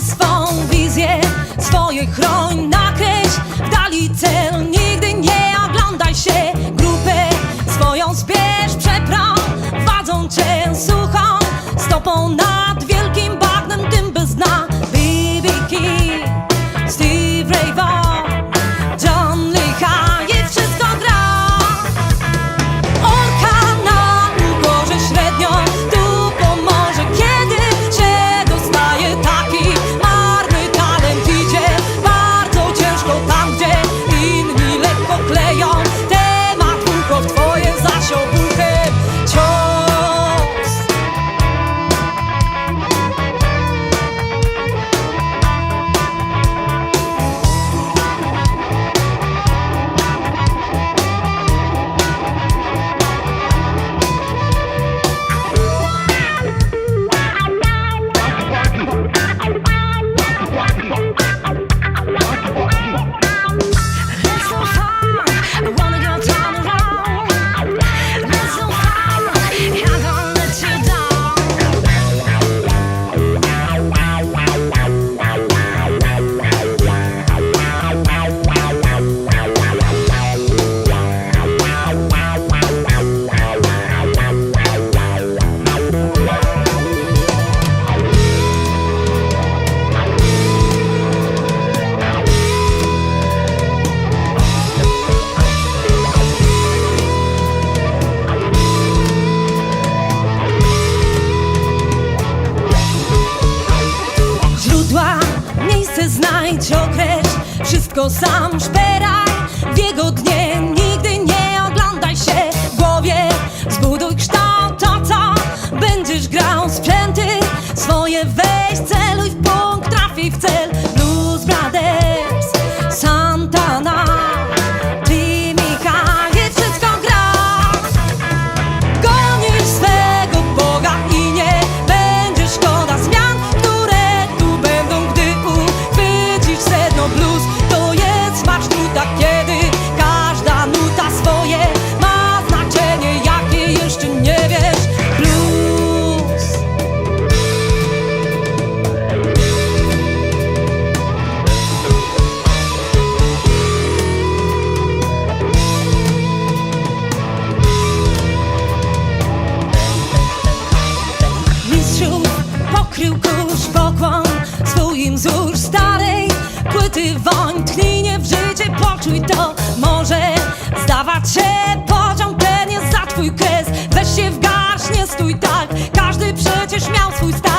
swą wizję, swoje chroń miejsce znajdź, określ Wszystko sam szperaj w jego dnie. Ty wątplinie w życie poczuj to. Może zdawać się poziom ten jest za twój kres. Weź się w garść, nie stój tak. Każdy przecież miał swój stan.